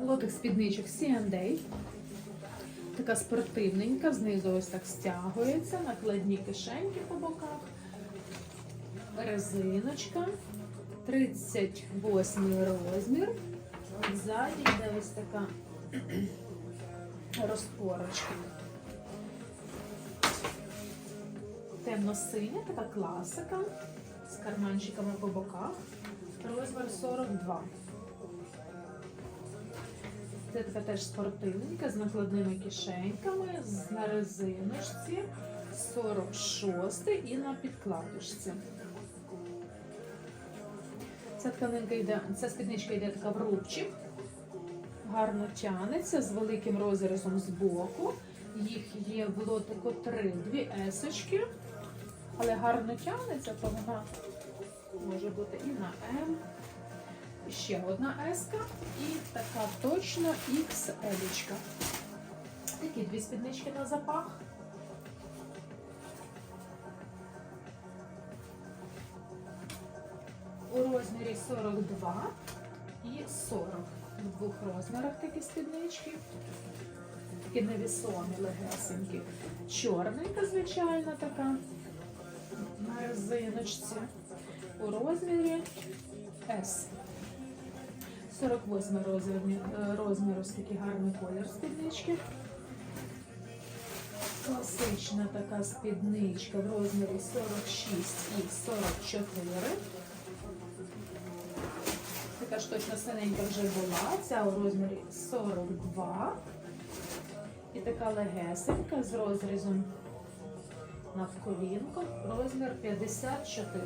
Лотик спідничок C&A. Така спортивненька, знизу ось так стягується, накладні кишеньки по боках, резиночка, 38 розмір. Ззаді йде ось така розпорочка. Темно-синя, така класика з карманчиками по боках. Розмір 42. Це така теж спортивненька з накладними кишеньками, на резиночці, 46 і на підкладочці. Ця тканинка йде, ця спідничка йде така в рубчик, гарно тянеться з великим розрізом з боку. Їх є в лотику три, дві есочки, але гарно тягнеться, то вона може бути і на М. Ще одна еска і така точно XL. Такі дві спіднички на запах. У розмірі 42 і 40. В двох розмірах такі спіднички. Такі невісомі, легесенькі. Чорненька, звичайна така на резиночці. У розмірі S. 48 розмір, розмір ось такий гарний колір спіднички. Класична така спідничка в розмірі 46 і 44. Така ж точно синенька вже була, ця у розмірі 42. І така легесенька з розрізом навколінко, розмір 54.